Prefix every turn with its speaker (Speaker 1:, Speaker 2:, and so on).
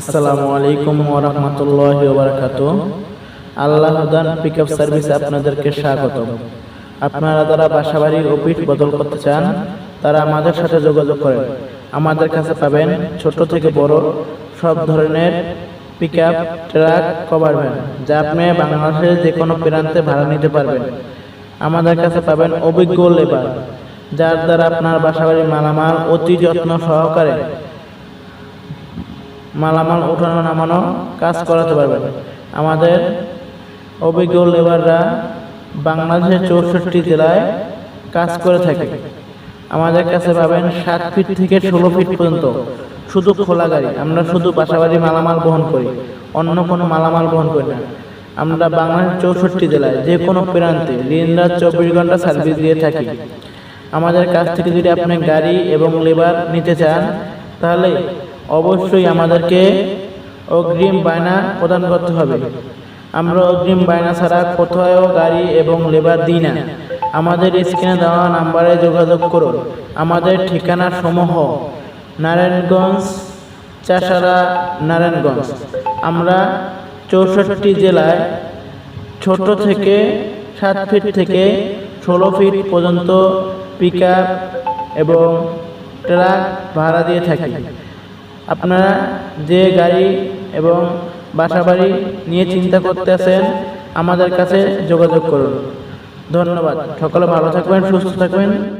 Speaker 1: আসসালামু আলাইকুম ওরহমতুল্লাহ বারাকাত আল্লাহ দান পিক আপ সার্ভিসে আপনাদেরকে স্বাগত আপনারা যারা বাসাবাড়ি অফিস বদল করতে চান, তারা আমাদের সাথে যোগাযোগ করেন। আমাদের কাছে পাবেন ছোট থেকে বড় সব ধরনের pick up truck cover van যা আপনি বাংলাদেশের যে কোনো প্রান্তে ভাড়া নিতে পারবেন। আমাদের কাছে পাবেন অভিজ্ঞ লেবার যার দ্বারা আপনার বাসাবাড়ির মালামাল অতি যত্ন সহকারে মালামাল উঠানো নামানো কাজ করাতে পারবেন আমাদের অভিজ্ঞ লেবাররা বাংলাদেশের চৌষট্টি জেলায় কাজ করে থাকে। আমাদের কাছে পাবেন সাত ফিট থেকে ষোলো ফিট পর্যন্ত। শুধু খোলা গাড়ি, আমরা শুধু বাসাবাড়ি মালামাল বহন করি। অন্য কোনো মালামাল বহন করি না। আমরা বাংলাদেশের চৌষট্টি জেলায় যে কোনো প্রান্তে দিন রাত চব্বিশ ঘণ্টা সার্ভিস দিয়ে থাকি। আমাদের কাছ থেকে যদি আপনি গাড়ি এবং লেবার নিতে চান, তাহলে অবশ্যই আমাদেরকে অগ্রিম বায়না প্রদান করতে হবে। আমরা অগ্রিম বায়না ছাড়া কোথাও গাড়ি এবং লেবার দিই না। আমাদের স্ক্রিনে দেওয়া নাম্বারে যোগাযোগ করুন। আমাদের ঠিকানা সমূহ নারায়ণগঞ্জ, চাষারা, নারায়ণগঞ্জ। আমরা চৌষট্টি জেলায় ছোট থেকে সাত ফিট থেকে ষোলো ফিট পর্যন্ত পিক এবং ট্রাক ভাড়া দিয়ে থাকি। আপনারা যে গাড়ি এবং বাসা বাড়ি নিয়ে চিন্তা করতে আছেন, আমাদের কাছে যোগাযোগ করুন। ধন্যবাদ। সকলে ভালো থাকবেন, সুস্থ থাকবেন।